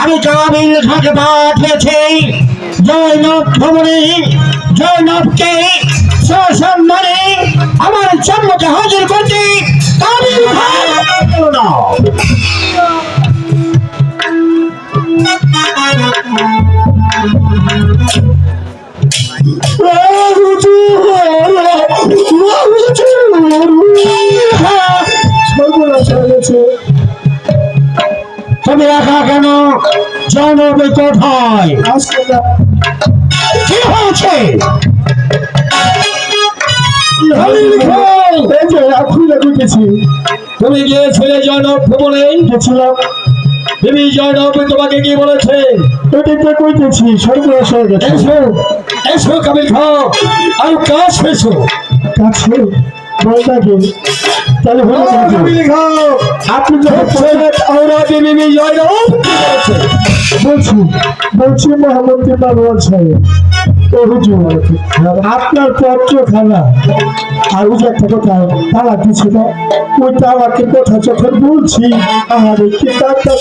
আমি কাবিল খাকে পাঠিয়েছি জয়নব ভ্রমণে জয়নবকে সসম্মানে আমার সম্মুখে হাজির করতে কাবিল খান তুমি একা কেন? জনবে কোথায়? কি হয়েছে? তুমি গিয়েছিলে ভ্রমণে গেছিলাম। দেবী জয়নব তোমাকে কি বলেছে? এদিকে কইতেছি? সর্বনাশ হয়ে গেছে। এসো এসো কাবিল খাও আর কাজ এসো কাছে বলটাকে তাহলে হলো। কাবিল খাও আপনি যখন বললেন, আমরা দেবী জয়নব। বলছি বলছি মোহাম্মদ বাবা সাহেব আপনার পত্র খানা আর ওই একটা কথা তালা দিছিল ওই তালাকে কথা যখন বলছি আর কি তারটা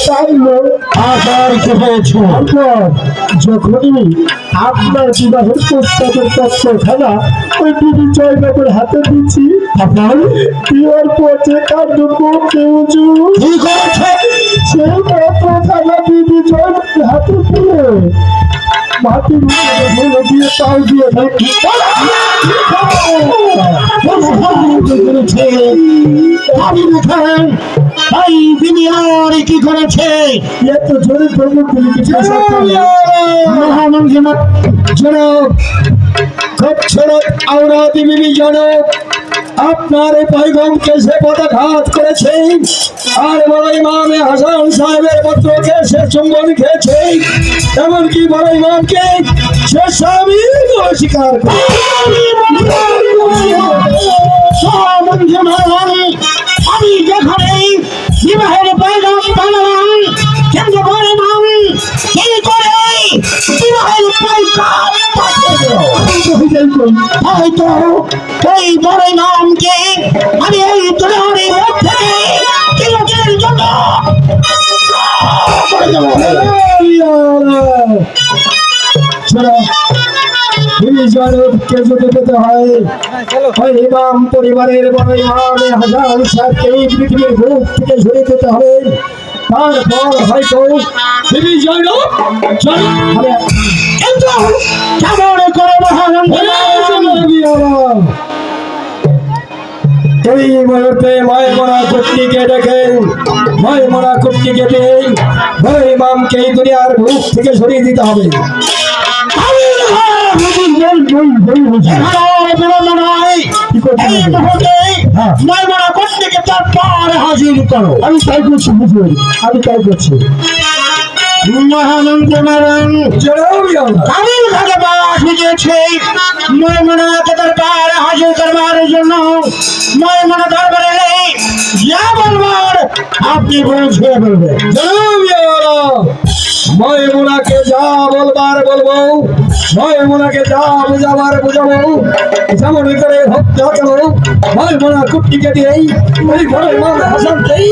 আবার তারপর যখনই আপনার বিবাহের প্রস্তাবের পত্র খানা ওই বিবি জয়নগর হাতে দিচ্ছি আপনার সেই পত্র খানা বিবি জয়নগর হাতে দিয়ে উপরে ঢেলে দিয়ে পাও দিয়ে ঢেকে কাবিল খান এই দুনিয়ার কি করেছে এত জোরে প্রমুখ কিছু মহামন্ত্রী জনক খুব ছোট আওরা দেবী জনক আপনার এই পৈগমকে সে পদাঘাত করেছে। আর বড় ইমামে হাসান সাহেবের পত্রকে সে চুম্বন খেয়েছে। এমনকি বড় ইমামকে সে স্বামী অস্বীকার করে। আমি যেখানে বিবাহের পৈগম হয়তো এই বড় নামকে আমি এই দুনিয়ার মুখ থেকে জন্য করে দেবো হয়। পরিবারের হাজার বুক থেকে হবে। তারপর হয়তো কিন্তু কেমন করে মহানন্দ এই মুহূর্তে মায়ের মরা কুট্টিকে ইমামকে এই দুনিয়ার মুখ থেকে সরিয়ে দিতে হবে। হ্যাঁ। হাজির করো? আমি তাই করছি বুঝুন আমি তাই করছি। মহানন্দ নারায়ণ কাবিল ঘাটে বাস গিয়েছে ময়মনাকে দরবার হাজির করবার জন্য ময়মনা দরবারে যা বলবার আপনি বুঝিয়ে বলবেন। ময়মুনাকে যা বলবার বলব। ময়মুনাকে যা বুঝাবার বুঝাবো। যেমন করে হোক যা কেন ময়মুনা কুট্টিকে দিয়েই ওই ঘরে ইমাম হাসানকেই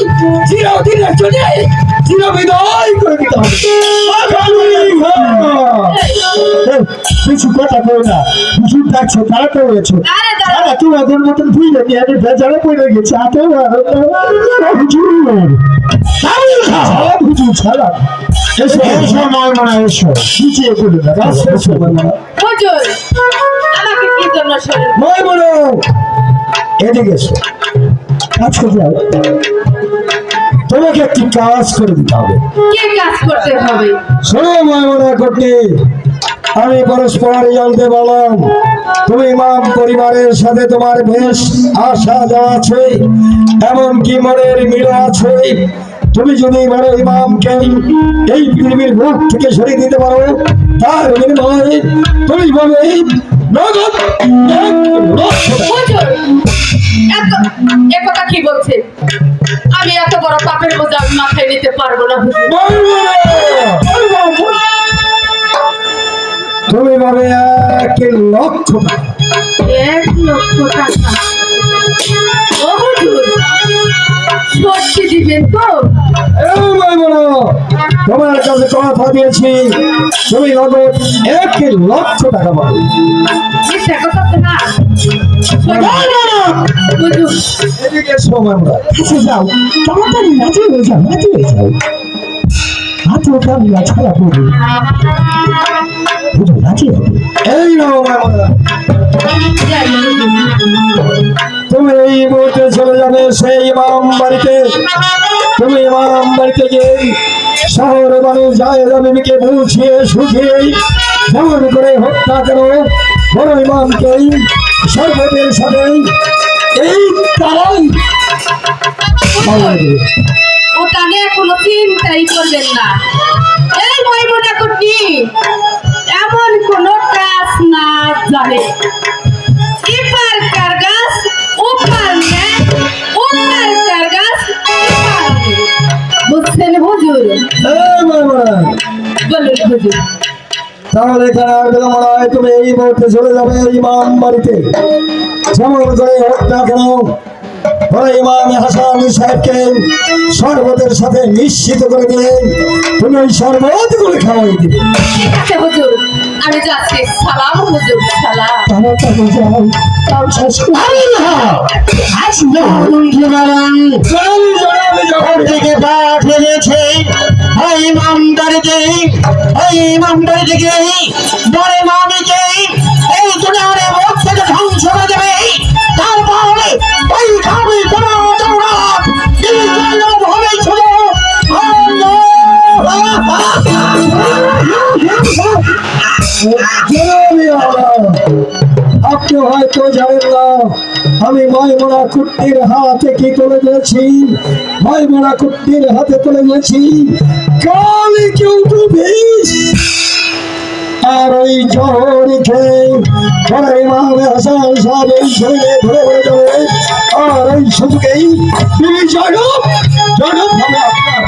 চিরদিনের জন্য চিরবিদায় করে দিতে কিছু কথা বল না। কিছু ডাকছো তারা তো রয়েছে। আরে। তারা তোমাদের মতন ভুলে নিয়ে আমি বেজারে পড়ে গেছে? হাতে হুজুর। কাবিল ছাড়া এসো এসো এসো নিচে করে না এসো হুজুর আমাকে কি জন্য এদিকে এসো কাছে যাও তোমাকে একটি কাজ করে দিতে হবে কাজ শোনো ময়মনা করতে আমি পরস্পর জানতে পারলাম তুমি ইমাম পরিবারের সাথে তোমার বেশ আশা যাওয়া আছে, এমনকি মনের মিল আছে। তুমি যদি বড় ইমামকে এই পৃথিবীর মুখ থেকে সরিয়ে দিতে পারো তার বিনিময়ে তুমি বলবে নগদ কি বলছে? আমি এত বড় পাপের বোঝা আমি মাথায় নিতে পারব না তুমি ভাবে এক লক্ষ টাকা। এক লক্ষ টাকা। সত্যি দিবেন তো? তোমার কাছে কথা দিয়েছি। তুমি নগদ এক লক্ষ টাকা পাবে। যাও। তাড়াতাড়ি রাজি হয়ে যাও হয়ে ছাড়া হবে এই। তুমি এই মুহূর্তে চলে যাবে সেই ইমাম বাড়িতে। তুমি ইমাম বাড়িতে গিয়ে শহরে মানুষ যায় রবিকে বুঝিয়ে সুখিয়ে যেমন করে হত্যা করো। বড় ইমামকে সর্বদের সাথে এই তারাই মারা দেবে। ওটা নিয়ে কোনো চিন্তাই করবেন না। এই কোনো কাজ না জানে এপার কার গাছ ওপার নেয় ওপার কার গাছ বুঝছেন হুজুর? এই মামা, বলুন হুজুর। তাহলে এখানে আর বিলম্ব নয় তুমি এই মুহূর্তে চলে যাবে ইমাম বাড়িতে। যেমন করে হোক না কেন ইমাম হাসান সাহেবকে শরবতের সাথে নিশ্চিত করে দিয়ে তুমি ওই শরবত করে খাওয়াই দিবে। হুজুর। আমি যাচ্ছি সালাম হুজুর সালাম। তাড়াতাড়ি যাও তাও শেষ করে আজ না চল জনাবে জহর থেকে পাঠিয়েছে ওই ইমামদারিকে ওই ইমামদারিকে বড় মামিকে এই দুনিয়ার মুখ থেকে ধ্বংস করে দেবে তারপরে ওই খাবি কোনো দৌড়াত বিজয় হবে ছিল আল্লাহ, আপনি হয়তো জানেন না আমি মাইমোনা কুট্টির হাতে কি তুলে দিয়েছি মাইমোনা কুট্টির হাতে তুলে দিয়েছি কালি কেউ তো আর ওই জহর খেয়ে বড় ইমাম হাসান সাহেব এই শরীরে ধরে ধরে যাবে আর ওই সুযোগেই তিনি জগৎ হবে আপনার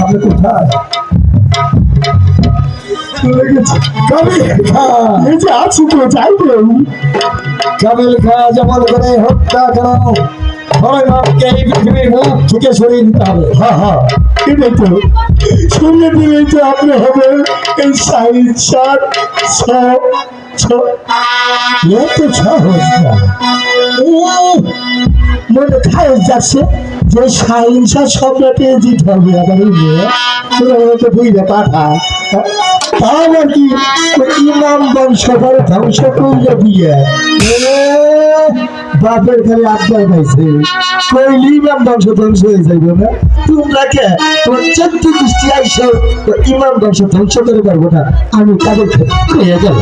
আপনি কোথায়? চলে গেছে। কবি এই যে আছি তো যাইবে কাবিল খা যেমন করে হত্যা করো। হয় বাপকে এই পৃথিবীর মুখ থেকে সরিয়ে দিতে হবে। হ্যাঁ হ্যাঁ এটাই তো। শুনে দিলেই তো আপনি হবে। এই সাইড সাত ছ ছ। এত সহজ না। ও মনে খায় যাচ্ছে। যে সাইন্সা শব্দটি দিতে হবে, আবার তো বুঝলে পাঠা। তা নাকি ইমাম বংশধর ধ্বংস করলে দিয়ে বাপের খালি আড্ডায় পাইছে। কইলি ইমাম বংশ ধ্বংস হয়ে যাইবে না? তোমরা কে? তোমার চোদ্দ দৃষ্টি আইসো ইমাম বংশ ধ্বংস করে পারব না। আমি তাদের কয়ে যাব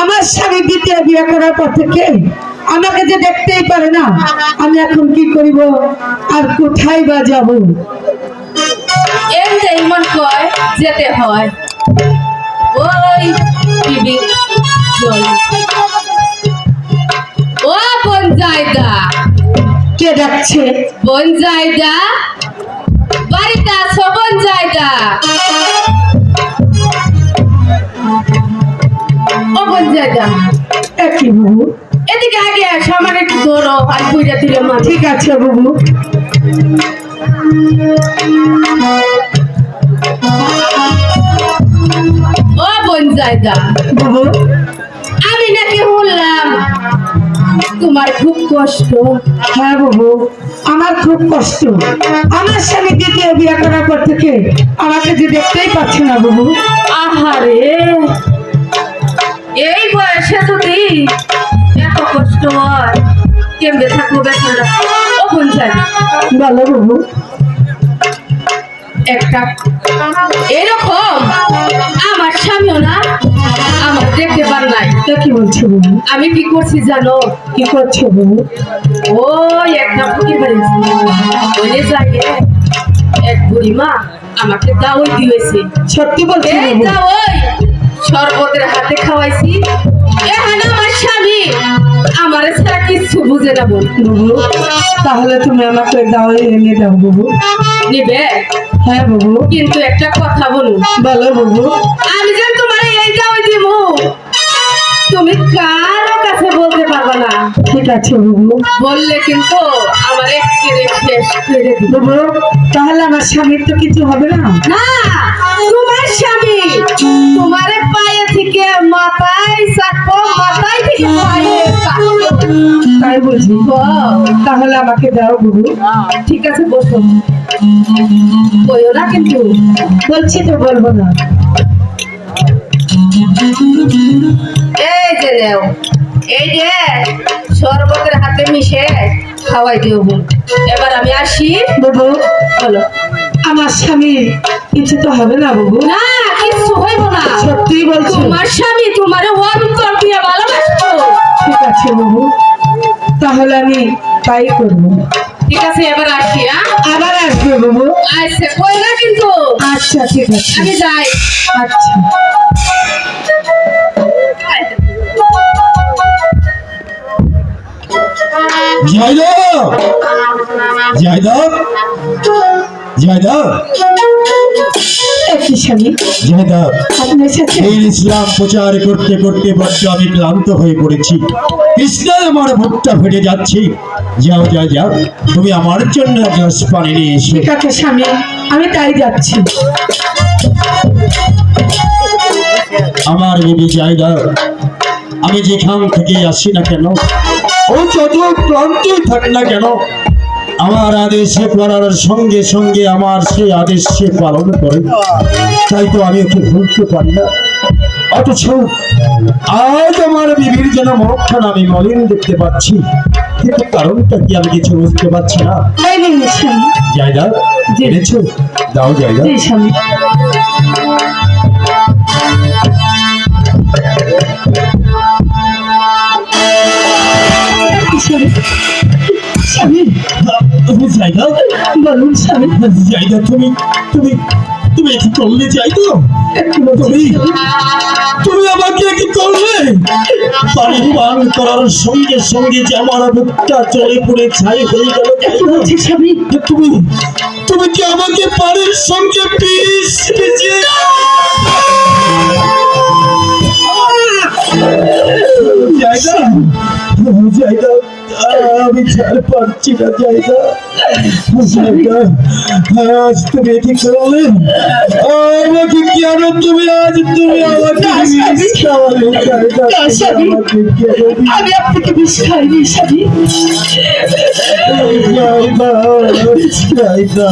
আমার স্বামী দ্বিতীয় বিয়ে করার পর থেকে আমাকে যে দেখতেই পারে না আমি এখন কি করিব? আর কোথায় বা যাব? এমনি মন কয় যেতে হয়। ওই জল ও কে ডাকছে? বাড়িতে জায়গা। একই বাবু। এদিকে আগে আসো আমার একটু ধরো আর বুঝা দিলে মা ঠিক আছে বাবু। ও বন জায়গা। বাবু। আমি নাকি শুনলাম তোমার খুব কষ্ট। হ্যাঁ বাবু আমার খুব কষ্ট। আমার স্বামী দ্বিতীয় বিয়ে করার পর থেকে আমাকে যে দেখতেই পাচ্ছে না বাবু। আহারে! এই বয়সে যদি এত কষ্ট হয় কেমনে থাকব বেচারা? ও বাবু। একটা। এরকম আমার স্বামীও না আমার দেখতে পার নাই। তা কি বলছো বাবু? আমি কি করছি জানো? কি করছ বাবু? ওই একটা ফকির বাড়ি ওই জায়গায় এক বুড়িমা আমাকে দাওয়াই দিয়েছে। সত্যি বলছো দাওয়াই শরবতের হাতে খাওয়াইছি। এখানে আমার স্বামী আমার ছাড়া কিচ্ছু বুঝে না বল বাবু তাহলে তুমি আমাকে দাও এনে দাও বাবু। নিবে? হ্যাঁ বাবু। কিন্তু একটা কথা বলুন। বলো বাবু। আমি যেন তোমার এই যাও দিব তুমি কারও কাছে বলতে পারবে না। ঠিক আছে বাবু। বললে কিন্তু আমার একেবারে শেষ করে দিব। বাবু তাহলে আমার স্বামীর তো কিছু হবে না? না তোমার স্বামী তোমার থেকে তাই বলছি তাহলে আমাকে দাও বাবু ঠিক আছে, বসো। বইও না কিন্তু, বলছি তো বলব না। এই যে দেও এই যে, শরবতের হাতে মিশে খাওয়াই দিও এবার আমি আসি বলো। আমার স্বামী কিছু তো হবে না বাবু। না কিছু হইব না। সত্যি বলছো। তোমার স্বামী তোমার অন্তর দিয়ে ভালোবাসতো। ঠিক আছে বাবু তাহলে আমি তাই করব। ঠিক আছে এবার আসি হ্যাঁ আবার আসবে বাবু। আচ্ছা কই না কিন্তু? আচ্ছা ঠিক আছে। আমি যাই। আচ্ছা। জয়দেব! জয়দেব! ইসলাম প্রচার করতে করতে বড্ড আমি ক্লান্ত হয়ে পড়েছি। কৃষ্ণের আমার বুকটা ফেটে যাচ্ছে। যাও যাও যাও। তুমি আমার জন্য গ্লাস পানি নিয়ে এসো। ঠিক আছে স্বামী। আমি তাই যাচ্ছি। আমার বিবি জায়গা আমি যেখান থেকে আসি না কেন ও যত প্রান্তই থাক না কেন আমার আদেশে করার সঙ্গে সঙ্গে আমার সেই আদেশ সে পালন করে। তাই তো আমি ওকে ভুলতে পারি না। অথচ আজ আমার বিবির যেন মুখখান আমি মলিন দেখতে পাচ্ছি। কিন্তু কারণটা কি আমি কিছু বুঝতে পারছি না? জায়গা জি। এনেছো? দাও জায়গা স্বামী। স্বামী স্বামী জায়গা বলুন স্বামী তুমি তুমি তুমি কি করলে যাই তো তুমি তুমি আমাকে কি করলে পানি করার সঙ্গে সঙ্গে যে আমার বুকটা চলে পড়ে ছাই হয়ে গেল তুমি তুমি কি আমাকে পানির সঙ্গে পিস পিছিয়ে জায়গা জায়গা আমি ছাড় পাচ্ছি না জায়গা জায়গা আজ তুমি কি করলে আমাকে কেন তুমি আজ তুমি আমাকে আমি আপনাকে বিষ খাইনি স্বামী। জায়গা জায়গা